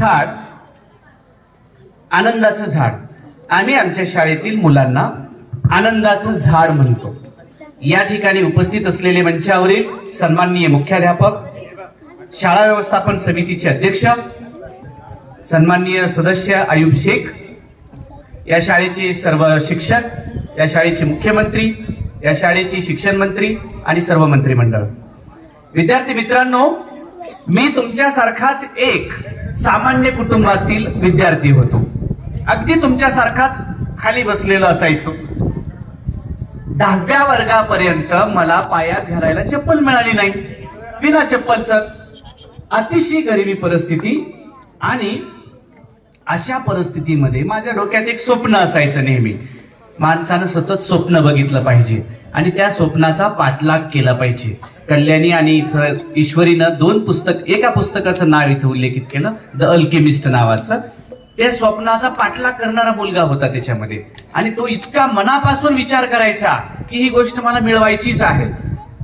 झाड आनंदाचं झाड. आम्ही आमच्या शाळेतील मुलांना आनंदाचं झाड म्हणतो. या ठिकाणी उपस्थित असलेले मंचावरील सन्माननीय मुख्याध्यापक शाळा व्यवस्थापन समितीचे अध्यक्ष सन्माननीय सदस्य आयुब शेख या शाळेचे सर्व शिक्षक या शाळेचे मुख्यमंत्री या शाळेची शिक्षण मंत्री आणि सर्व मंत्रिमंडळ. विद्यार्थी मित्रांनो मी तुमच्यासारखाच एक सामान्य कुटुंबातील विद्यार्थी होतो. अगदी तुमच्यासारखाच खाली बसलेलो असायचो. दहाव्या वर्गापर्यंत मला पायात घालायला चप्पल मिळाली नाही. विना चप्पलच अतिशय गरिबी परिस्थिती आणि अशा परिस्थितीमध्ये माझ्या डोक्यात एक स्वप्न असायचं नेहमी. माणसानं सतत स्वप्न बघितलं पाहिजे आणि त्या स्वप्नाचा पाठलाग केला पाहिजे. कल्याणी आणि इथं ईश्वरीनं दोन पुस्तक एका पुस्तकाचं नाव इथं उल्लेखित केलं द अल्केमिस्ट नावाचं. त्या स्वप्नाचा पाठलाग करणारा मुलगा होता त्याच्यामध्ये. आणि तो इतका मनापासून विचार करायचा की ही गोष्ट मला मिळवायचीच आहे.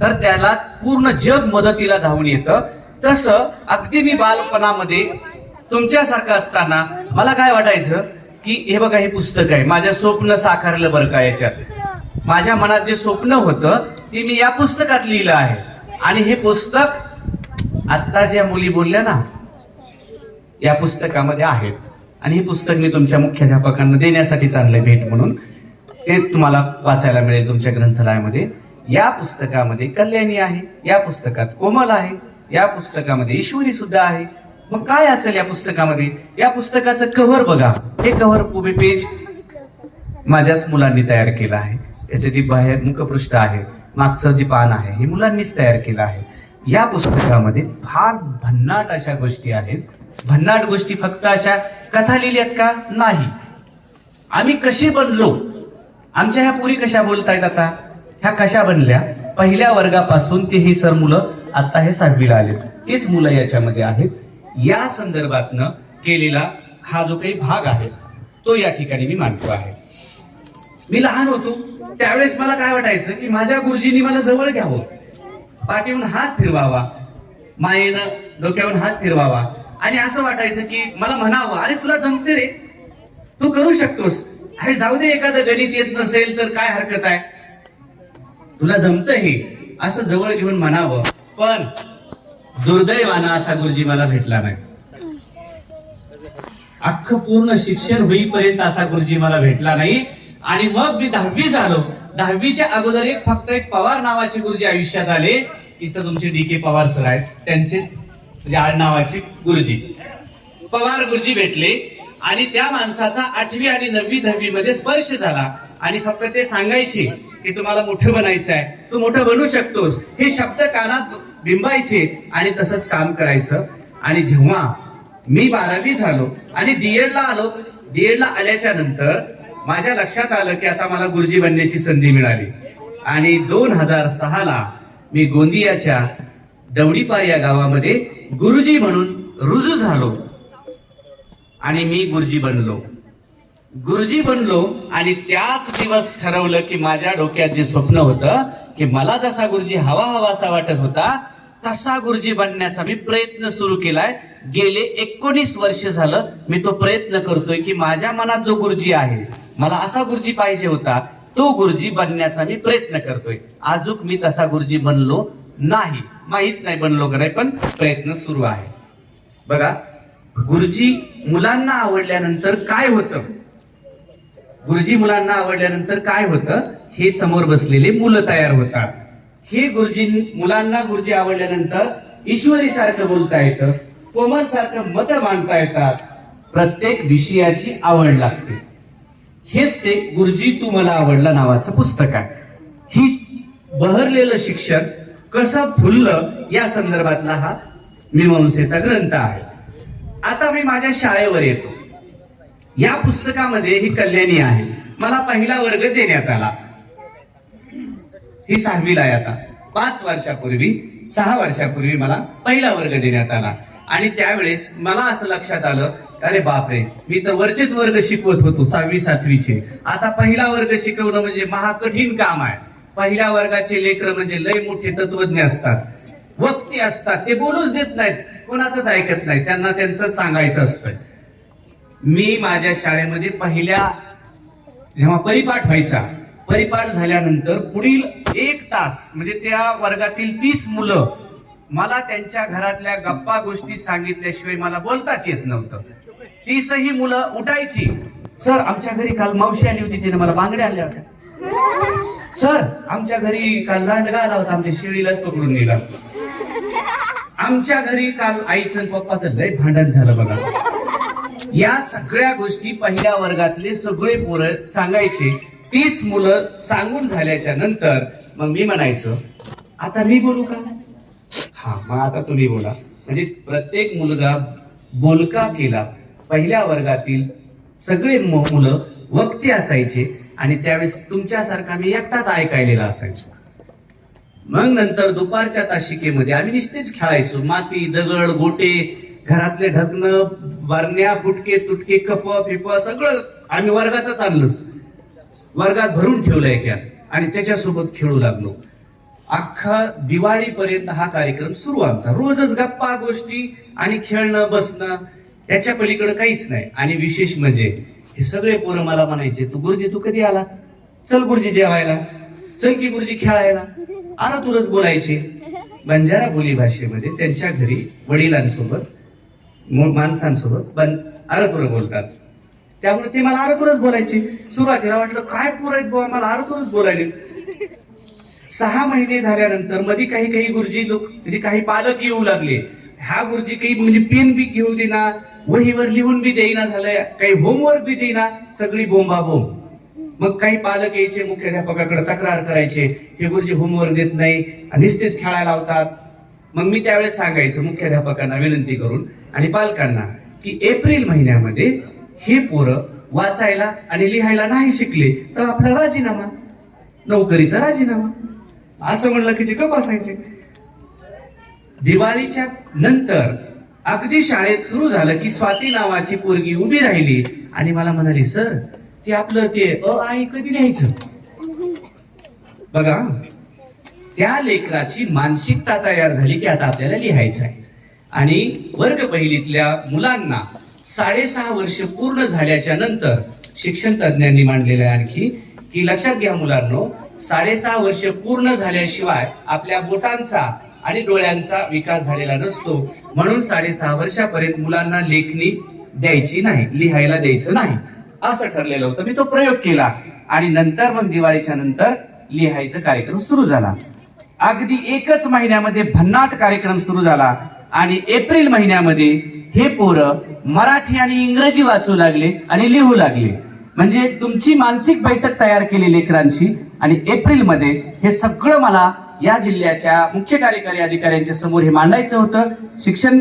तर त्याला पूर्ण जग मदतीला धावून येतं. तसं अगदी मी बालपणामध्ये तुमच्यासारखं असताना मला काय वाटायचं की हे बघा हे पुस्तक आहे. माझ्या स्वप्न साकारलं बरं का याच्यात? माझ्या मनात जे स्वप्न होतं ते मी या पुस्तकात लिहिलं आहे. आणि हे पुस्तक आता ज्या मुली बोलल्या ना या पुस्तकामध्ये आहेत. आणि हे पुस्तक मी तुमच्या मुख्याध्यापकांना देण्यासाठी चाललंय भेट म्हणून. ते तुम्हाला वाचायला मिळेल तुमच्या ग्रंथालयामध्ये. या पुस्तकामध्ये कल्याणी आहे या पुस्तकात कोमल आहे या पुस्तकामध्ये ईश्वरी सुद्धा आहे. मग काय असेल या पुस्तकामध्ये? या पुस्तकाचं कव्हर बघा. हे कव्हर उभे पेज माझ्याच मुलांनी तयार केलं आहे. याचे जी बाहेर मुखपृष्ठ आहे मागचं जे पान आहे हे मुलांनीच तयार केलं आहे. या पुस्तकामध्ये फार भन्नाट अशा गोष्टी आहेत. भन्नाट गोष्टी फक्त अशा कथा लिहिल्यात का? नाही. आम्ही कशी बनलो? आमच्या ह्या पुरी कशा बोलतायत आता? ह्या कशा बनल्या? पहिल्या वर्गापासून ते ही सर मुलं आता हे सहावीला आले तेच मुलं याच्यामध्ये आहेत. या संदर्भातनं केलेला हा जो काही भाग आहे तो या ठिकाणी मी मानतो आहे. मी लहान होतो. त्यावेळेस मला काय वाटायचं की माझ्या गुरुजींनी मला जवळ घ्यावं. पाठीहून हात फिरवावा. मायेनं डोक्यावरून हात फिरवावा. आणि असं वाटायचं की मला म्हणावं अरे तुला जमते रे. तू करू शकतोस. अरे जाऊ दे एखादं गणित येत नसेल तर काय हरकत आहे? तुला जमत हे. असं जवळ घेऊन म्हणावं. पण दुर्दैवानं असा गुरुजी मला भेटला नाही. अख्खं पूर्ण शिक्षण होईपर्यंत असा गुरुजी मला भेटला नाही. आणि मग मी दहावी झालो. दहावीच्या अगोदर एक फक्त एक पवार नावाचे गुरुजी आयुष्यात आले. इथं तुमचे डी के पवार सर आहेत. त्यांचेच म्हणजे आड नावाचे गुरुजी. पवार गुरुजी भेटले. आणि त्या माणसाचा आठवी आणि नववी दहावी मध्ये स्पर्श झाला. आणि फक्त ते सांगायचे की तुम्हाला मोठं बनायचं आहे. तू मोठं बनू शकतोस. हे शब्द कानात बिंबायचे आणि तसंच काम करायचं. आणि जेव्हा मी बारावी झालो आणि डीएड ला आलो डीएड ला आल्याच्यानंतर माझ्या लक्षात आलं की आता मला गुरुजी बनण्याची संधी मिळाली. आणि दोन हजार सहाला मी गोंदियाच्या दवडीपार या गावामध्ये गुरुजी म्हणून रुजू झालो. आणि मी गुरुजी बनलो. गुरुजी बनलो आणि त्याच दिवस ठरवलं की माझ्या डोक्यात जे स्वप्न होतं की मला जसा गुरुजी हवा हवा असा वाटत होता तसा गुरुजी बनण्याचा मी प्रयत्न सुरू केलाय. गेले एकोणीस वर्ष झालं मी तो प्रयत्न करतोय की माझ्या मनात जो गुरुजी आहे मला असा गुरुजी पाहिजे होता तो गुरुजी बनण्याचा मी प्रयत्न करतोय. आजूक मी तसा गुरुजी बनलो नाही. माहीत नाही बनलो का नाही पण प्रयत्न सुरू आहे. बघा गुरुजी मुलांना आवडल्यानंतर काय होतं? गुरुजी मुलांना आवडल्यानंतर काय होतं? हे समोर बसलेले मुलं तयार होतात. हे गुरुजी मुलांना गुरुजी आवडल्यानंतर ईश्वरी सारखं बोलता येतं कोमल सारखं मत मांडता येतात. प्रत्येक विषयाची आवड लागते. हेच ते गुरुजी तू मला आवडला नावाचं पुस्तक आहे. ही बहरलेलं शिक्षण कसं फुललं या संदर्भातला हा मीमांसेचा ग्रंथ आहे. आता मी माझ्या शाळेवर येतो. या पुस्तकामध्ये ही कल्याणी आहे. मला पहिला वर्ग देण्यात आला. ही सहावीला आहे आता. पाच वर्षापूर्वी सहा वर्षापूर्वी मला पहिला वर्ग देण्यात आला. आणि त्यावेळेस मला असं लक्षात आलं अरे बापरे मी तर वरचेच वर्ग शिकवत होतो सहावी सातवीचे. आता पहिला वर्ग शिकवणं म्हणजे महाकठीण काम आहे. पहिल्या वर्गाचे लेकर म्हणजे लय मोठे तत्वज्ञ असतात. वक्ती असतात ते बोलूच देत नाहीत कोणाचंच ऐकत नाही त्यांना त्यांचं सांगायचं असतं. मी माझ्या शाळेमध्ये पहिल्या जेव्हा परिपाठ व्हायचा परिपाठ झाल्यानंतर पुढील एक तास म्हणजे त्या वर्गातील तीस मुलं मला त्यांच्या घरातल्या गप्पा गोष्टी सांगितल्याशिवाय मला बोलताच येत नव्हतं. तीसही मुलं उठायची. सर आमच्या घरी काल मावशी आली होती तिने मला बांगड्या आणल्या होत्या. सर आमच्या घरी काल लांडगा आला होता आमच्या शेळीलाच पकडून नेला. आमच्या घरी काल आईचं आणि पप्पाचं लय भांडण झालं बघा. या सगळ्या गोष्टी पहिल्या वर्गातले सगळे पोरं सांगायचे. तीस मुलं सांगून झाल्याच्यानंतर मग मी म्हणायचं आता मी बोलू का? हा मग आता तुम्ही बोला. म्हणजे प्रत्येक मुलगा बोलका केला पहिल्या वर्गातील सगळे मुलं वक्ते असायचे आणि त्यावेळेस तुमच्यासारखा मी एकटाच ऐकायलेला असायचो. मग नंतर दुपारच्या ताशिकेमध्ये आम्ही नुसतेच खेळायचो. माती दगड गोटे घरातले ढकणं बरण्या फुटके तुटके कप पिप सगळं आम्ही वर्गातच आणलं वर्गात भरून ठेवलंय क्या आणि त्याच्यासोबत खेळू लागलो. अख्खा दिवाळीपर्यंत हा कार्यक्रम सुरू आमचा. रोजच गप्पा गोष्टी आणि खेळणं बसणं त्याच्या पलीकडे काहीच नाही. आणि विशेष म्हणजे हे सगळे पोरं मला म्हणायचे तू गुरुजी तू कधी आलास? चल गुरुजी जेवायला. चल की गुरुजी खेळायला. आरा तुरच बोलायचे. बंजारा बोली भाषेमध्ये त्यांच्या घरी वडिलांसोबत माणसांसोबत बन अरतुर बोलतात. त्यामुळे ते मला अरतुरच बोलायचे. सुरुवातीला वाटलं काय पोर आहेत बुवा मला अरतुरच बोलायले सहा महिने झाल्यानंतरमध्ये काही काही गुरुजी लोक म्हणजे काही पालक येऊ लागले. हा गुरुजी काही म्हणजे पेन बी घेऊ देना वहीवर लिहून बी देईना झालंय काही होमवर्क बी देईना सगळी बोंबा बोंब मग काही पालक यायचे मुख्याध्यापकाकडे तक्रार करायचे हे गुरुजी होमवर्क देत नाही नुसतेच खेळायला लावतात. मग मी त्यावेळेस सांगायचं मुख्याध्यापकांना विनंती करून आणि पालकांना की एप्रिल महिन्यामध्ये हे पोरं वाचायला आणि लिहायला नाही शिकले तर आपला राजीनामा नोकरीचा राजीनामा. असं म्हणलं की ते बसायचे. दिवाळीच्या नंतर अगदी शाळेत सुरू झालं की स्वाती नावाची पोरगी उभी राहिली आणि मला म्हणाली सर ते आपलं ते अ आई कधी लिहायचं? बघा त्या लेकराची मानसिकता तयार झाली की आता आपल्याला लिहायचं आहे. आणि वर्ग पहिलीतल्या मुलांना साडेसहा वर्ष पूर्ण झाल्याच्यानंतर शिक्षण तज्ञांनी मांडलेलं आहे आणखी की लक्षात घ्या मुलांनो साडेसहा वर्ष पूर्ण झाल्याशिवाय आपल्या बोटांचा आणि डोळ्यांचा विकास झालेला नसतो. म्हणून साडेसहा वर्षापर्यंत मुलांना लेखणी द्यायची नाही लिहायला द्यायचं नाही. असं ठरलेलं होतं. मी तो प्रयोग केला आणि नंतर मग दिवाळीच्या नंतर लिहायचा कार्यक्रम सुरू झाला. अगदी एकच महिन्यामध्ये भन्नाट कार्यक्रम सुरू झाला आणि एप्रिल महिन्यामध्ये हे पोरं मराठी आणि इंग्रजी वाचू लागले आणि लिहू लागले. म्हणजे तुमची मानसिक बैठक तयार केली लेकरांची आणि एप्रिलमध्ये हे सगळं मला या जिल्ह्याच्या मुख्य कार्यकारी अधिकाऱ्यांच्या समोर हे मांडायचं होतं. शिक्षण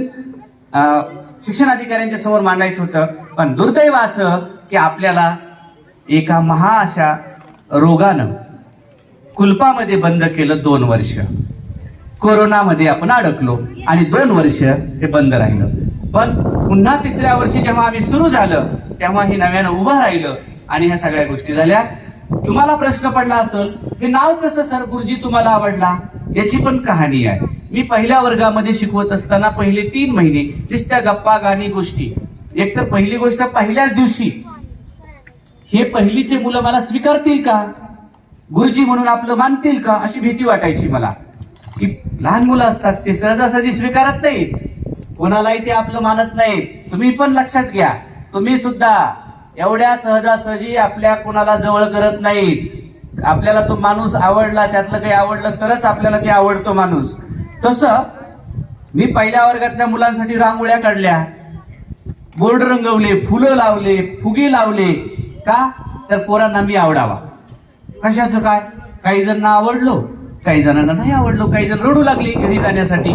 शिक्षण अधिकाऱ्यांच्या समोर मांडायचं होतं. पण दुर्दैव असं की आपल्याला एका महा अशा रोगानं कुलपामध्ये बंद केलं दोन वर्ष. कोरोनामध्ये आपण अडकलो आणि दोन वर्ष हे बंद राहिलं. पण पुन्हा तिसऱ्या वर्षी जेव्हा आम्ही सुरू झालं तेव्हा हे नव्यानं उभं राहिलं आणि ह्या सगळ्या गोष्टी झाल्या. तुम्हाला प्रश्न पडला असेल हे नाव कसं सर? गुरुजी तुम्हाला आवडला? याची पण कहाणी आहे. मी पहिल्या वर्गामध्ये शिकवत असताना पहिले तीन महिने तिसऱ्या गप्पा गाणी गोष्टी. एकतर पहिली गोष्ट पहिल्याच दिवशी. हे पहिलीचे मुलं मला स्वीकारतील का? गुरुजी म्हणून आपलं मानतील का? अशी भीती वाटायची मला. की लहान मुलं असतात ते सहजासहजी स्वीकारत नाहीत. कोणालाही ते आपलं मानत नाही तुम्ही पण लक्षात घ्या. तुम्ही सुद्धा एवढ्या सहजासहजी आपल्या कोणाला जवळ करत नाहीत. आपल्याला तो माणूस आवडला त्यातलं काही आवडलं तरच आपल्याला ते आवडतो माणूस. तसं मी पहिल्या वर्गातल्या मुलांसाठी रांगोळ्या काढल्या. बोर्ड रंगवले फुलं लावले फुगे लावले. का? तर पोरांना मी आवडावा. कशाचं काय? काही जणांना आवडलो. काही जणांना नाही आवडलो काही जण रडू लागले घरी जाण्यासाठी.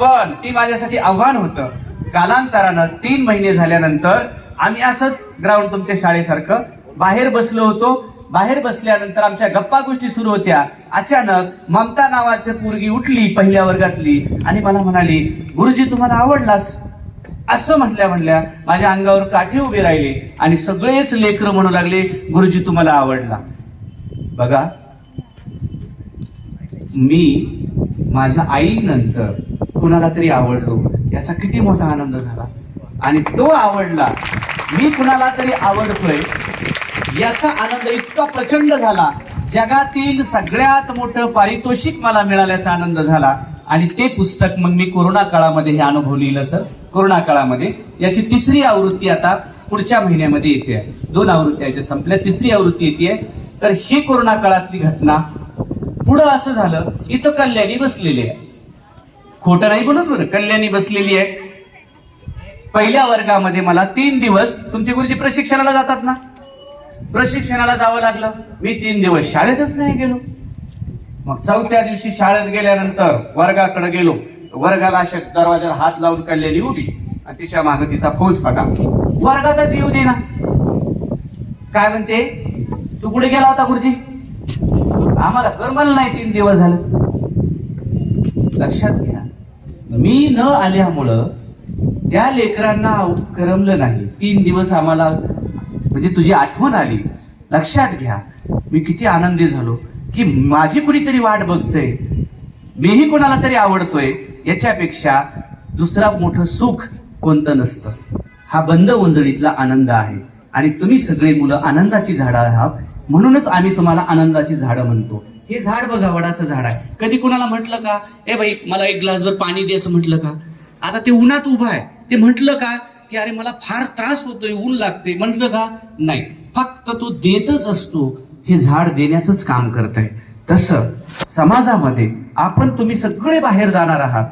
पण ती माझ्यासाठी आव्हान होतं. कालांतरानं तीन महिने झाल्यानंतर आम्ही असंच ग्राउंड तुमच्या शाळेसारखं बाहेर बसलो होतो. बाहेर बसल्यानंतर आमच्या गप्पा गोष्टी सुरू होत्या. अचानक ममता नावाची पोरगी उठली पहिल्या वर्गातली आणि मला म्हणाली गुरुजी तुम्हाला आवडलास? असं म्हटल्या म्हणल्या माझ्या अंगावर काठी उभे राहिले आणि सगळेच लेकर म्हणू लागले गुरुजी तुम्हाला आवडला. बघा मी माझ्या आईनंतर कुणाला तरी आवडलो. याचा किती मोठा आनंद झाला. आणि तो आवडला मी कुणाला तरी आवडतोय याचा आनंद इतका प्रचंड झाला. जगातील सगळ्यात मोठं पारितोषिक मला मिळाल्याचा आनंद झाला. आणि ते पुस्तक मग मी कोरोना काळामध्ये हे अनुभव लिहिलं सर. कोरोना काळामध्ये. याची तिसरी आवृत्ती आता पुढच्या महिन्यामध्ये येते. दोन आवृत्त्या याच्या संपल्या तिसरी आवृत्ती येते. तर ही कोरोना काळातली घटना पुढं असं झालं इथं कल्याणी बसलेली आहे. खोटं नाही बोलत बरं कल्याणी बसलेली आहे. पहिल्या वर्गामध्ये मला तीन दिवस तुमचे गुरुजी प्रशिक्षणाला जातात ना? प्रशिक्षणाला जावं लागलं. मी तीन दिवस शाळेतच नाही गेलो. मग चौथ्या दिवशी शाळेत गेल्यानंतर वर्गाकडे गेलो. वर्गाला अशा दरवाजाला हात लावून कल्याणी उभी. आणि तिच्यामागे तिचा फौज पटा वर्गातच येऊ दे ना. काय म्हणते? तू कुठे गेला होता गुरुजी? आम्हाला करमल नाही तीन दिवस झालं. लक्षात घ्या. मी न आल्यामुळं त्या लेकरांना करमलं नाही. तीन दिवस आम्हाला म्हणजे तुझी आठवण आली. लक्षात घ्या. मी किती आनंदी झालो. की माझी कुणीतरी वाट बघतोय. मीही कोणाला तरी आवडतोय. याच्यापेक्षा दुसरा मोठं सुख कोणतं नसतं. हा बंद उंजळीतला आनंद आहे. आणि तुम्ही सगळे मुलं आनंदाची झाडं आहात. म्हणूनच आम्ही तुम्हाला आनंदाची झाडं म्हणतो. हे झाड बघा वडाचं झाड आहे. कधी कुणाला म्हटलं का ए बाई मला एक ग्लासभर पाणी दे असं म्हटलं का? आता ते उन्हात उभं आहे. ते म्हटलं का की अरे मला फार त्रास होतोय ऊन लागते म्हटलं का नाही. फक्त तो देतच असतो. हे झाड देण्याचंच काम करत आहे तसं समाजामध्ये आपण तुम्ही सगळे बाहेर जाणार आहात.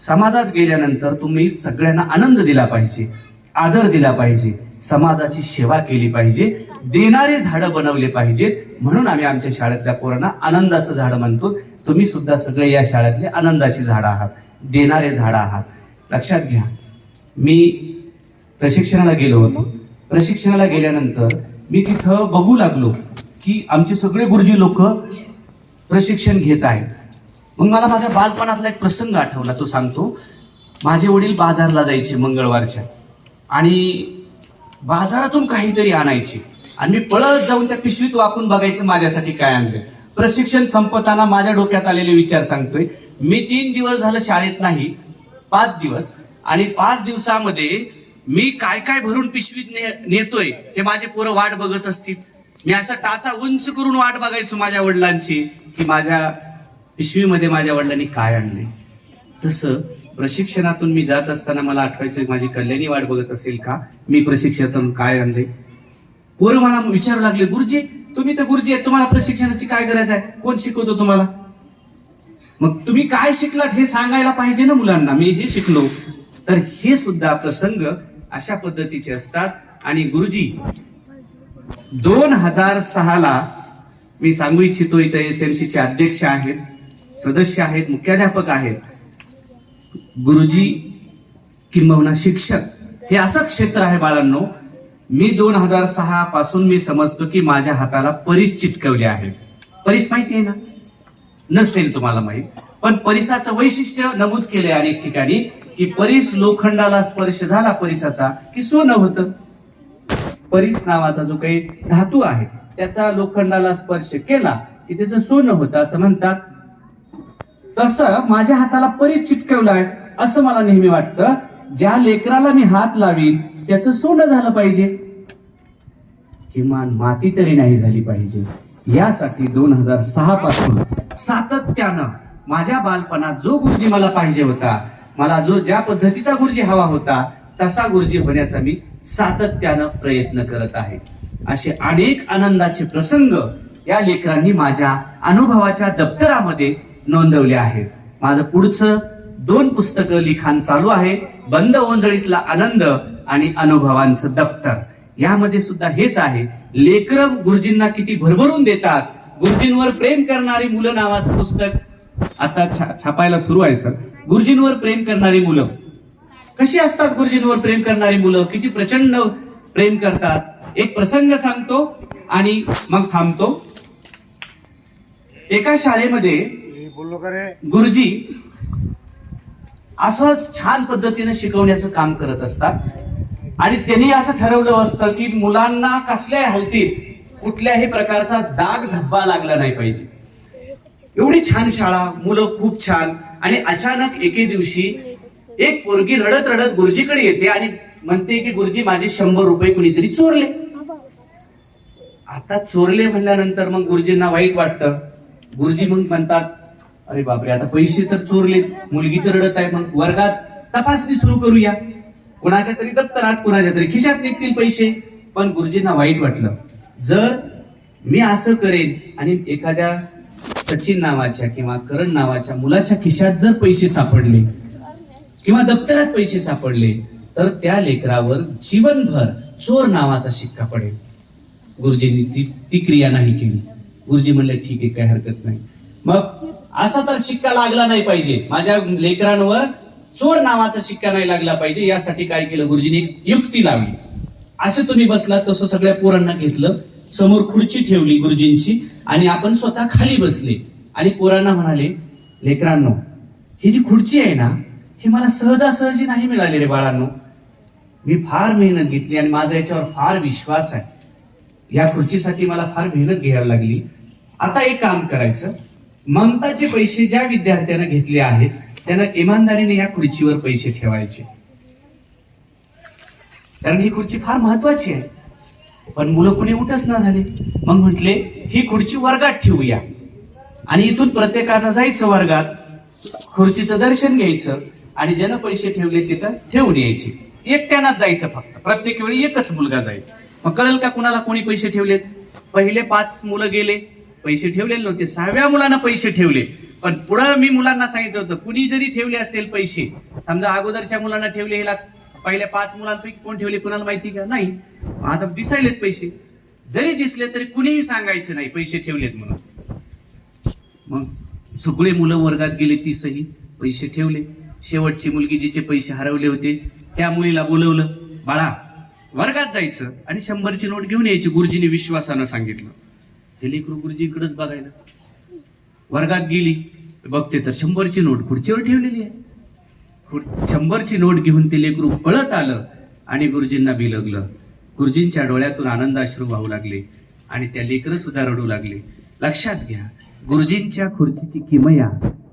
समाजात गेल्यानंतर तुम्ही सगळ्यांना आनंद दिला पाहिजे आदर दिला पाहिजे समाजाची सेवा केली पाहिजे देणारे झाडं बनवले पाहिजेत. म्हणून आम्ही आमच्या शाळेतल्या पोरांना आनंदाचं झाड म्हणतो. तुम्ही सुद्धा सगळे या शाळेतले आनंदाची झाडं आहात. देणारे झाडं आहात. लक्षात घ्या. मी प्रशिक्षणाला गेलो होतो. प्रशिक्षणाला गेल्यानंतर मी तिथं बघू लागलो की आमचे सगळे गुरुजी लोक प्रशिक्षण घेत आहेत. मग मला माझ्या बालपणातला एक प्रसंग आठवला. तो सांगतो माझे वडील बाजारला जायचे मंगळवारच्या आणि बाजारातून काहीतरी आणायचे. आणि मी पळत जाऊन त्या पिशवीत वाकून बघायचं माझ्यासाठी काय आणलं प्रशिक्षण संपताना माझ्या डोक्यात आलेले विचार सांगतोय. मी तीन दिवस झालं शाळेत नाही पाच दिवस. आणि पाच दिवसामध्ये मी काय काय भरून पिशवीत ने नेतोय ते माझे पोरं वाट बघत असतील. मी असा टाचा उंच करून वाट बघायचो माझ्या वडिलांची की माझ्या पिशवीमध्ये माझ्या वडिलांनी काय आणले तसं प्रशिक्षणातून मी जात असताना मला आठवायचं माझी कल्याणी वाट बघत असेल का? मी प्रशिक्षणातून काय आणले पोरं मला विचारू लागले गुरुजी तुम्ही तर गुरुजी आहेत तुम्हाला प्रशिक्षणाची काय गरज आहे? कोण शिकवतो तुम्हाला? मग तुम्ही काय शिकलात हे सांगायला पाहिजे ना मुलांना मी हे शिकलो. तर हे सुद्धा प्रसंग अशा पद्धतीचे असतात. आणि गुरुजी दोन हजार सहाला मी सांगू इच्छितो इथं एस एम चे अध्यक्ष आहेत सदस्य आहेत मुख्याध्यापक आहेत. गुरुजी किंबहुना शिक्षक. हे असं क्षेत्र आहे बाळांनो मी दोन हजार सहा पासून मी समजतो की माझ्या हाताला परीस चिटकवली आहे. परीस माहिती आहे ना? नसेल तुम्हाला माहीत. पण परिसाचं वैशिष्ट्य नमूद केलंय अनेक ठिकाणी की परीस लोखंडाला स्पर्श झाला परिसाचा की सोनं होतं. परीस नावाचा जो काही धातू आहे त्याचा लोखंडाला स्पर्श केला की त्याचं सोनं होतं असं म्हणतात. तसं माझ्या हाताला परीस चिटकवलं आहे असं मला नेहमी वाटतं. ज्या लेकराला मी हात लावीन त्याचं सोनं झालं पाहिजे. किमान माती तरी नाही झाली पाहिजे. यासाठी दोन हजार सहा पासून सातत्यानं माझ्या बालपणात जो गुरुजी मला पाहिजे होता मला जो ज्या पद्धतीचा गुरुजी हवा होता तसा गुरुजी होण्याचा मी सातत्यानं प्रयत्न करत आहे. असे अनेक आनंदाचे प्रसंग या लेकरांनी माझ्या अनुभवाच्या दप्तरामध्ये नोंदवले आहेत. माझं पुढचं दोन पुस्तकं लिखाण चालू आहे. बंद ओंजळीतला आनंद आणि अनुभवांचं दप्तर. यामध्ये सुद्धा हेच आहे. लेकर गुरुजींना किती भरभरून देतात. गुरुजींवर प्रेम करणारी मुलं नावाचं पुस्तक आता छा- छापायला सुरू आहे सर. गुरुजींवर प्रेम करणारी मुलं. कशी असतात गुरुजींवर प्रेम करणारी मुलं? किती प्रचंड प्रेम करतात. एक प्रसंग सांगतो आणि मग थांबतो. एका शाळेमध्ये गुरुजी असंच छान पद्धतीने शिकवण्याचं काम करत असतात. आणि त्यांनी असं ठरवलं असतं की मुलांना कसल्याही हलतीत कुठल्याही प्रकारचा दाग धब्बा लागला नाही पाहिजे. एवढी छान शाळा मुलं खूप छान. आणि अचानक एके दिवशी एक पोरगी रडत रडत गुरुजीकडे येते आणि म्हणते की गुरुजी माझे शंभर रुपये कुणीतरी चोरले. आता चोरले म्हणल्यानंतर मग गुरुजींना वाईट वाटतं. गुरुजी मग म्हणतात अरे बापरे आता पैसे तर चोरलेत. मुलगी तर रडत आहे मग वर्गात तपासणी सुरू करूया. कोणाच्या तरी दप्तरात कोणाच्या तरी खिशात निघतील पैसे. पण गुरुजींना वाईट वाटलं. जर मी असं करेन आणि एखाद्या सचिन नावाच्या किंवा करण नावाच्या मुलाच्या खिशात जर पैसे सापडले किंवा दप्तरात पैसे सापडले तर त्या लेकरावर जीवनभर चोर नावाचा शिक्का पडेल. गुरुजींनी ती ती क्रिया नाही केली. गुरुजी म्हणले ठीक आहे काही हरकत नाही. मग असा तर शिक्का लागला नाही पाहिजे. माझ्या लेकरांवर चोर नावाचा शिक्का नाही लागला पाहिजे. यासाठी काय केलं गुरुजींनी? एक युक्ती लावली. असं तुम्ही बसलात तसं सगळ्या पोरांना घेतलं. समोर खुर्ची ठेवली गुरुजींची आणि आपण स्वतः खाली बसले. आणि पोरांना म्हणाले लेकरांनो ही जी खुर्ची आहे ना ही मला सहजासहजी नाही मिळाली रे बाळांनो. मी फार मेहनत घेतली आणि माझा याच्यावर फार विश्वास आहे. या खुर्चीसाठी मला फार मेहनत घ्यायला लागली. आता एक काम करायचं. ममताचे पैसे ज्या विद्यार्थ्यांना घेतले आहेत त्यांना इमानदारीने या खुर्चीवर पैसे ठेवायचे. कारण ही खुर्ची फार महत्वाची आहे. पण मुलं कुणी उठच ना झाले. मग म्हटले ही खुर्ची वर्गात ठेवूया. आणि इथून प्रत्येकानं जायचं वर्गात खुर्चीचं दर्शन घ्यायचं आणि ज्यानं पैसे ठेवले तिथं ठेवून यायचे. एकट्यानाच जायचं फक्त. प्रत्येक वेळी एकच मुलगा जाईल. मग कळेल का कुणाला कोणी पैसे ठेवलेत? पहिले पाच मुलं गेले. पैसे ठेवलेले नव्हते. सहाव्या मुलांना पैसे ठेवले. पण पुढं मी मुलांना सांगितलं होतं कुणी जरी ठेवले असतील पैसे समजा अगोदरच्या मुलांना ठेवले हिला पहिल्या पाच मुलांपैकी कोण ठेवले कुणाला माहिती का? नाही. आता दिसायलेत पैसे. जरी दिसले तरी कुणीही सांगायचं नाही पैसे ठेवलेत म्हणून. मग सगळे मुलं वर्गात गेले तीसही पैसे ठेवले. शेवटची मुलगी जिचे पैसे हरवले होते त्या मुलीला बोलवलं बाळा वर्गात जायचं आणि शंभरची नोट घेऊन यायची गुरुजीने विश्वासानं सांगितलं. ते लेकरू गुरुजीकडेच बघायला वर्गात गेली बघते तर शंभरची नोट खुर्चीवर ठेवलेली आहे. शंभरची नोट घेऊन ते लेकरू पळत आलं आणि गुरुजींना बिलगलं. गुरुजींच्या डोळ्यातून आनंदाश्रू वाहू लागले आणि त्या लेकरं सुद्धा रडू लागले. लक्षात घ्या गुरुजींच्या खुर्चीची किमया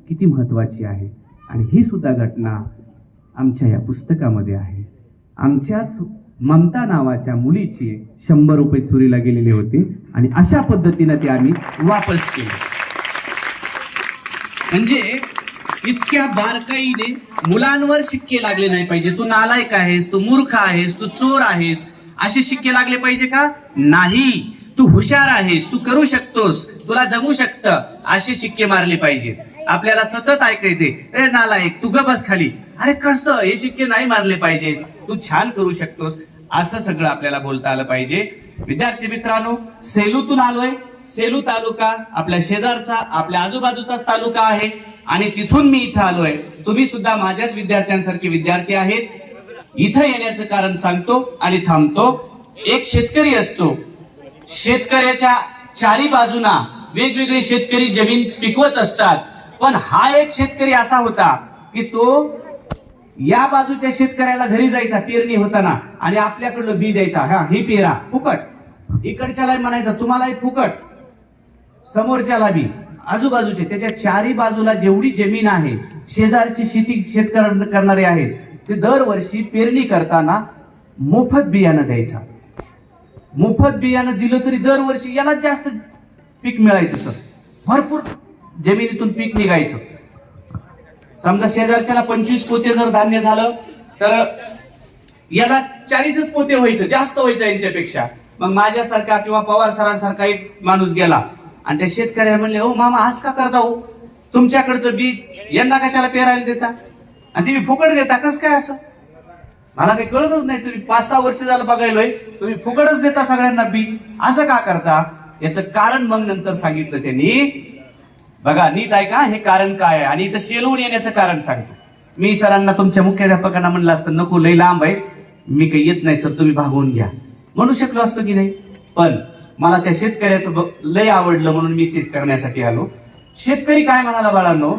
किती महत्वाची आहे आणि ही सुद्धा घटना आमच्या या पुस्तकामध्ये आहे. आमच्याच ममता नावाच्या मुलीची शंभर रुपये चोरीला गेलेले होते. आणि अशा पद्धतीनं ते आम्ही वापस केलं. म्हणजे इतक्या बारकाईने मुलांवर शिक्के लागले नाही पाहिजे. तू नालायक आहेस तू मूर्ख आहेस तू चोर आहेस. असे शिक्के लागले पाहिजे का? नाही. तू हुशार आहेस तू करू शकतोस तुला जमू शकतं. असे शिक्के मारले पाहिजे. आपल्याला सतत ऐकायचे ए नालायक तू ग बस खाली. अरे कसं? हे शिक्के नाही मारले पाहिजे. तू छान करू शकतोस. असं सगळं आपल्याला बोलता आलं पाहिजे. विद्यार्थी मित्रांनो सेलूतून आलोय. सेलू तालुका आपल्या शेजारचा आपल्या आजूबाजूचाच तालुका आहे. आणि तिथून मी इथं आलोय. तुम्ही सुद्धा माझ्याच विद्यार्थ्यांसारखे विद्यार्थी आहेत. इथं येण्याचं कारण सांगतो आणि थांबतो. एक शेतकरी असतो. शेतकऱ्याच्या चारी बाजूना वेगवेगळे शेतकरी जमीन पिकवत असतात. पण हा एक शेतकरी असा होता की तो या बाजूच्या शेतकऱ्याला घरी जायचा पेरणी होताना आणि आपल्याकडलं बी द्यायचा. हा ही पेरा. फुकट. इकडच्याला म्हणायचा तुम्हालाही फुकट. समोरच्याला बी. आजूबाजूचे त्याच्या चारी बाजूला जेवढी जमीन आहे शेजारची शेती शेतकरी करणारे आहेत ते दरवर्षी पेरणी करताना मोफत बियाणं द्यायचा. मोफत बियाणं दिलं तरी दरवर्षी याला जास्त पीक मिळायचं सर. भरपूर जमिनीतून पीक निघायचं. समजा शेजारच्याला पंचवीस पोते जर धान्य झालं तर याला चाळीसच पोते व्हायचं जास्त व्हायचं यांच्यापेक्षा. मग माझ्यासारखा किंवा पवार सरांसारखा एक माणूस गेला. आणि त्या शेतकऱ्याला म्हणले हो मामा आज का करता हो? तुमच्याकडचं बी यांना कशाला पेरायला देता? आणि तुम्ही फुकट देता कस काय असं? मला काही कळतच नाही तुम्ही पाच सहा वर्ष झालं बघायलोय तुम्ही फुकटच देता सगळ्यांना बी. असं का करता? याचं कारण मग नंतर सांगितलं त्यांनी. बघा नीट का? हे कारण काय आहे? आणि इथं शेलवून येण्याचं कारण सांगतो. मी सरांना तुमच्या मुख्याध्यापकांना म्हणलं असतं नको लई लांब आहे. मी काही येत नाही सर तुम्ही भागवून घ्या. म्हणू शकलो असतो की नाही? पण मला त्या शेतकऱ्याचं लय आवडलं म्हणून मी ते करण्यासाठी आलो. शेतकरी काय म्हणाला बाळांनो?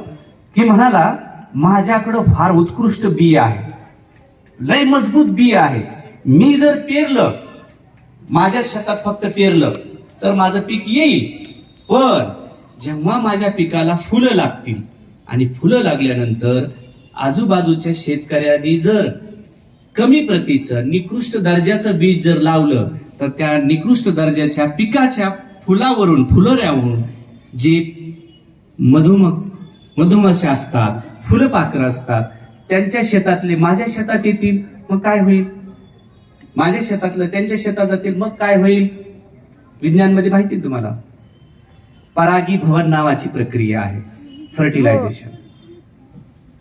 की म्हणाला माझ्याकडं फार उत्कृष्ट बी आहे. लय मजबूत बी आहे. मी जर पेरलं माझ्या शेतात फक्त पेरलं तर माझं पीक येईल. पण जेव्हा माझ्या पिकाला फुलं लागतील आणि फुलं लागल्यानंतर आजूबाजूच्या शेतकऱ्यांनी जर कमी प्रतीचं निकृष्ट दर्जाचं बीज जर लावलं तर त्या निकृष्ट दर्जाच्या पिकाच्या फुलावरून फुलोऱ्यावरून जे मधुमक मधुमाशा असतात फुलपाखरं असतात त्यांच्या शेतातले माझ्या शेतात येतील मग काय होईल? माझ्या शेतातलं त्यांच्या शेतात जातील मग काय होईल? विज्ञानमध्ये माहिती तुम्हाला? तुम्हाला परागीभवन नावाची प्रक्रिया आहे. फर्टिलायझेशन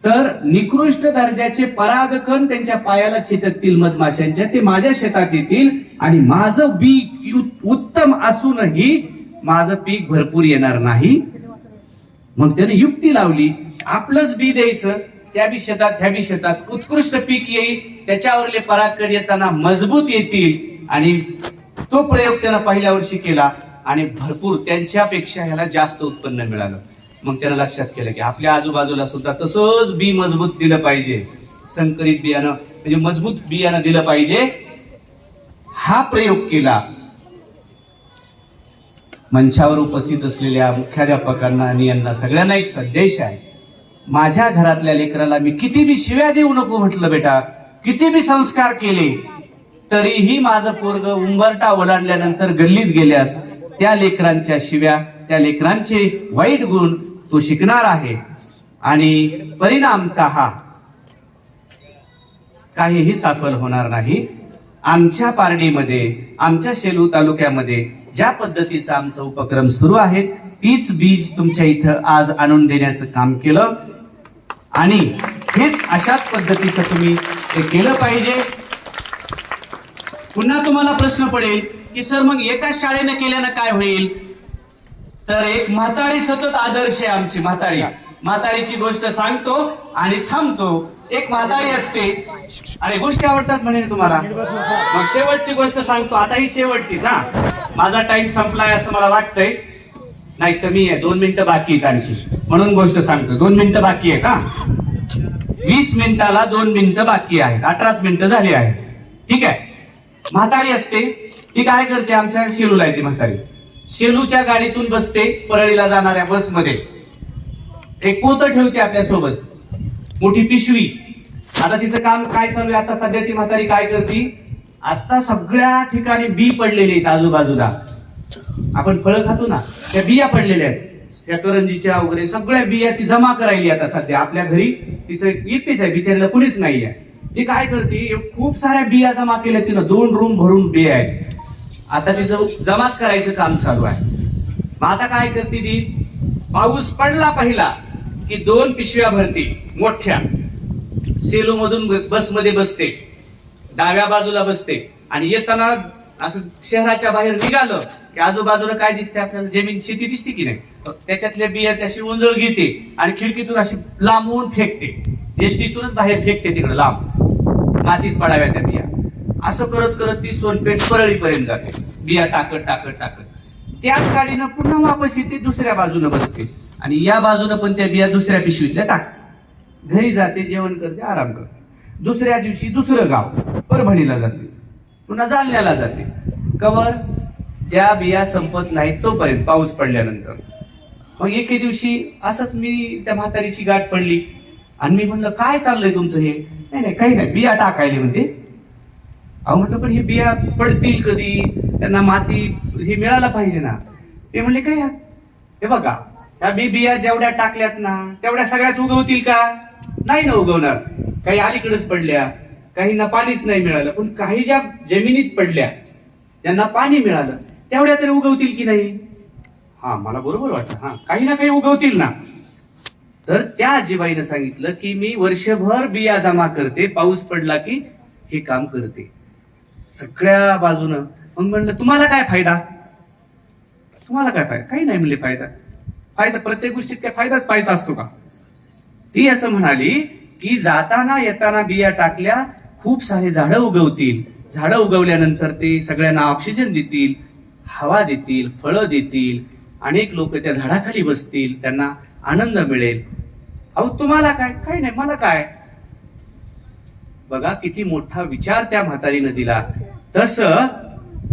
तर निकृष्ट दर्जाचे परागकण त्यांच्या पायाला चिटकतील मधमाशांच्या ते माझ्या शेतात येतील आणि माझं बी यु- उत्तम असूनही माझं पीक भरपूर येणार नाही. मग त्याने युक्ती लावली. आपलंच बी द्यायचं. त्या बी शेतात ह्या बी शेतात उत्कृष्ट पीक येईल. त्याच्यावरले परागकण येताना मजबूत येतील. आणि तो प्रयोग त्यानं पहिल्या वर्षी केला. आणि भरपूर त्यांच्यापेक्षा ह्याला जास्त उत्पन्न मिळालं. मग त्यानं लक्षात केलं की आपल्या आजूबाजूला सुद्धा तसंच बी मजबूत दिलं पाहिजे. संकरित बियाणं म्हणजे मजबूत बियाणं दिलं पाहिजे. हा प्रयोग केला. मंचावर उपस्थित असलेल्या मुख्याध्यापकांना आणि यांना सगळ्यांना एक संदेश आहे. माझ्या घरातल्या लेकराला मी किती बी शिव्या देऊ नको म्हटलं बेटा. किती बी संस्कार केले तरीही माझं पोरग उंबरटा ओलांडल्यानंतर गल्लीत गेल्यास त्या लेकरांच्या शिव्या त्या लेकरांचे वाईट गुण तो शिकणार आहे. आणि परिणामतः काहीही सफल होणार नाही. आमच्या पारडीमध्ये आमच्या शेलू तालुक्यामध्ये ज्या पद्धतीचा आमचा उपक्रम सुरू आहे तीच बीज तुमच्या इथं आज आणून देण्याचं काम केलं. आणि हेच अशाच पद्धतीचं तुम्ही ते केलं पाहिजे. पुन्हा तुम्हाला प्रश्न पडेल की सर मग एकाच शाळेनं केल्यानं काय होईल? तर एक म्हातारी सतत आदर्श आहे आमची म्हातारी. म्हातारीची गोष्ट सांगतो आणि थांबतो. एक म्हातारी असते. अरे गोष्टी आवडतात म्हणे तुम्हाला. मग शेवटची गोष्ट सांगतो. आता ही शेवटचीच हा. माझा टाइम संपलाय असं मला वाटतंय. नाही कमी आहे. दोन मिनिटं बाकी आहेत आणखी. म्हणून गोष्ट सांगतो. दोन मिनिटं बाकी आहे का वीस मिनिटाला दोन मिनिटं बाकी आहेत. अठराच मिनिटं झाली आहेत. ठीक आहे? म्हातारी असते. ती काय करते? आमच्या शेलूला येते म्हातारी. शेलूच्या गाडीतून बसते परळीला जाणाऱ्या बसमध्ये. एक पोत ठेवते आपल्यासोबत. मोठी पिशवी. आता तिचं काम काय चालू आहे? आता सध्या ती म्हातारी काय करते? आता सगळ्या ठिकाणी बी पडलेले आहेत आजूबाजूला. आपण फळं खातो ना त्या बिया पडलेल्या आहेत. त्या करंजीच्या वगैरे सगळ्या बिया ती जमा करायली आता सध्या. आपल्या घरी तिचं एकटीच आहे. बिचारीला कुणीच नाहीये. ती काय करते? खूप साऱ्या बिया जमा केल्या तिनं. दोन रूम भरून बिया आहेत. आता तिचं जमाच करायचं काम चालू आहे. मग आता काय करते ती? पाऊस पडला पहिला की दोन पिशव्या भरती मोठ्या. सेलो मधून बसमध्ये बसते. डाव्या बाजूला बसते. आणि येताना असं शहराच्या बाहेर निघालं की आजूबाजूला काय दिसते आपल्याला? जमीन शेती दिसते की नाही? त्याच्यातल्या बिया त्याशी उंजळ घेते आणि खिडकीतून अशी लांबून फेकते. एसटीतूनच बाहेर फेकते तिकडे लांब. मातीत पडाव्या त्या बिया. असं करत करत ती सोनपेठ परळीपर्यंत जाते. बिया टाकत टाकत टाकत. त्याच गाडीनं पुन्हा वापस येते दुसऱ्या बाजूनं बसते. आणि या बाजूनं पण त्या बिया दुसऱ्या पिशवीतल्या टाकते. घरी जाते जेवण करते आराम करते. दुसऱ्या दिवशी दुसरं गाव परभणीला जाते. पुन्हा जालन्याला जाते. कवर ज्या बिया संपत नाहीत तोपर्यंत पाऊस पडल्यानंतर. मग एके दिवशी असंच मी त्या म्हातारीची गाठ पडली. आणि मी म्हणलं काय चाललंय तुमचं हे? नाही नाही काही नाही. बिया टाकायले म्हणते. अहो म्हटलं पण हे बिया पडतील कधी? त्यांना माती हे मिळायला पाहिजे ना. ते म्हणले काय हे बघा त्या बी बिया जेवढ्या टाकल्यात ना तेवढ्या सगळ्याच उगवतील का? नाही ना उगवणार. काही अलीकडेच पडल्या. काहींना पाणीच नाही मिळालं. पण काही ज्या जमिनीत पडल्या ज्यांना पाणी मिळालं तेवढ्या तरी उगवतील की नाही? हा मला बरोबर वाटतं. हा काही ना काही उगवतील ना. तर त्या आजीबाईनं सांगितलं की मी वर्षभर बिया जमा करते पाऊस पडला की हे काम करते. सगळ्या बाजूनं. मग म्हणलं तुम्हाला काय फायदा? तुम्हाला काय फायदा? काही नाही म्हणले फायदा. फायदा प्रत्येक गोष्टीत काय फायदाच पाहायचा असतो का? ती असं म्हणाली की जाताना येताना बिया टाकल्या खूप सारे झाडं उगवतील. झाडं उगवल्यानंतर ते सगळ्यांना ऑक्सिजन देतील हवा देतील फळं देतील. अनेक लोक त्या झाडाखाली बसतील. त्यांना आनंद मिळेल. अहो तुम्हाला काय? काही नाही मला काय? बघा किती मोठा विचार त्या म्हातारीनं दिला. तसं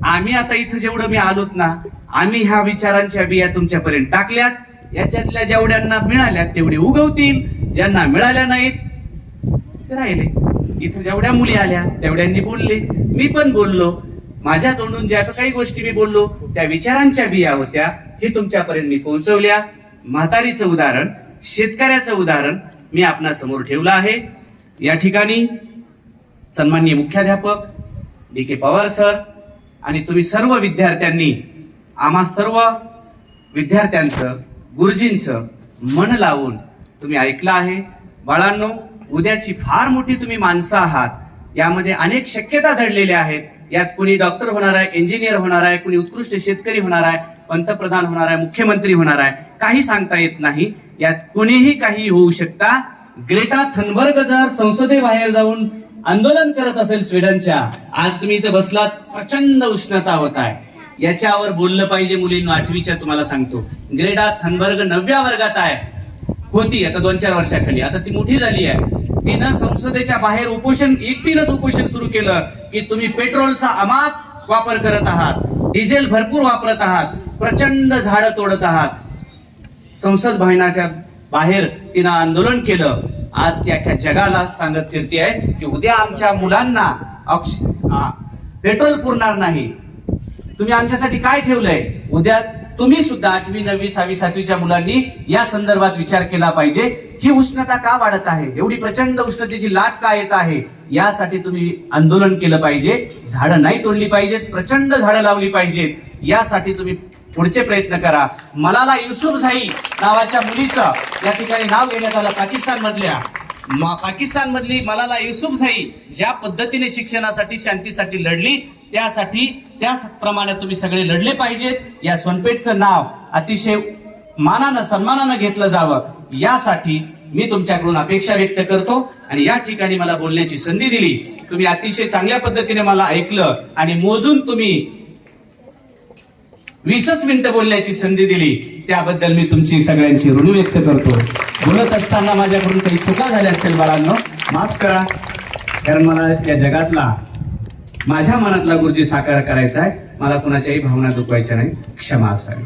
आम्ही आता इथं जेवढं मी आलोत ना आम्ही ह्या विचारांच्या बिया तुमच्यापर्यंत टाकल्यात. याच्यातल्या जेवढ्यांना मिळाल्यात तेवढे उगवतील. ज्यांना मिळाल्या नाहीत ते राहिले. इथं जेवढ्या मुली आल्या तेवढ्यांनी बोलले. मी पण बोललो. माझ्या तोंडून ज्या काही गोष्टी मी बोललो त्या विचारांच्या बिया होत्या. हे तुमच्यापर्यंत मी पोहोचवल्या. म्हातारीचं उदाहरण शेतकऱ्याचं उदाहरण मी आपणासमोर ठेवलं आहे. या ठिकाणी सन्माननीय मुख्याध्यापक डी के पवार सर आणि तुम्ही सर्व विद्यार्थ्यांनी आम्हा सर्व विद्यार्थ्यांचं गुरुजींचं मन लावून तुम्ही ऐकलं आहे. बाळांनो उद्याची फार मोठी तुम्ही माणसं आहात. यामध्ये अनेक शक्यता दडलेल्या आहेत. यात कोणी डॉक्टर होणार आहे इंजिनियर होणार आहे कुणी उत्कृष्ट शेतकरी होणार आहे पंतप्रधान होणार आहे मुख्यमंत्री होणार आहे काही सांगता येत नाही. यात कुणीही काही होऊ शकता. ग्रेटा थनबर्ग जर संसदेबाहेर जाऊन आंदोलन करत असेल स्वीडनच्या आज तुम्ही इथे बसलात प्रचंड उष्णता होत आहे. याच्यावर बोललं पाहिजे मुलींना आठवीच्या तुम्हाला सांगतो. ग्रेटा थनबर्ग नवव्या वर्गात आहे. होती आता दोन चार वर्षाखाली. आता ती मोठी झाली आहे. तिनं संसदेच्या बाहेर उपोषण एकटीनंच उपोषण सुरू केलं की तुम्ही पेट्रोलचा अमाप वापर करत आहात डिझेल भरपूर वापरत आहात प्रचंड झाडं तोडत आहात. संसद भवनाच्या बाहेर तिनं आंदोलन केलं. आज ती अख्ख्या जगाला सांगत फिरते आहे की उद्या आमच्या मुलांना ऑक्स पेट्रोल पुरणार नाही. तुम्ही आमच्यासाठी काय ठेवलंय? उद्या तुम्ही सुद्धा आठवी नववी सहावी सातवीच्या मुलांनी या संदर्भात विचार केला पाहिजे. ही उष्णता का वाढत आहे? एवढी प्रचंड उष्णतेची लाट का येत आहे? यासाठी तुम्ही आंदोलन केलं पाहिजे. झाडं नाही तोडली पाहिजेत प्रचंड झाडं लावली पाहिजेत. यासाठी तुम्ही पुढचे प्रयत्न करा. मलाला युसुफ झाई नावाच्या मुलीचं या ठिकाणी नाव घेण्यात आलं पाकिस्तान मधल्या पाकिस्तानमधली मलाला युसुफ झाई ज्या पद्धतीने शिक्षणासाठी शांतीसाठी लढली त्यासाठी त्याप्रमाणे तुम्ही सगळे लढले पाहिजेत. या सोनपेठचं नाव अतिशय मानानं सन्मानानं घेतलं जावं. यासाठी मी तुमच्याकडून अपेक्षा व्यक्त करतो आणि या ठिकाणी मला बोलण्याची संधी दिली. तुम्ही अतिशय चांगल्या पद्धतीने मला ऐकलं आणि मोजून तुम्ही वीसच मिनिटं बोलण्याची संधी दिली. त्याबद्दल मी तुमची सगळ्यांची ऋण व्यक्त करतो. बोलत असताना माझ्याकडून काही चुका झाल्या असतील बाळांनो? माफ करा. कारण मला या जगातला माझ्या मनातला गुरुजी साकार करायचा आहे. मला कुणाच्याही भावना दुखवायच्या नाही. क्षमा असावी.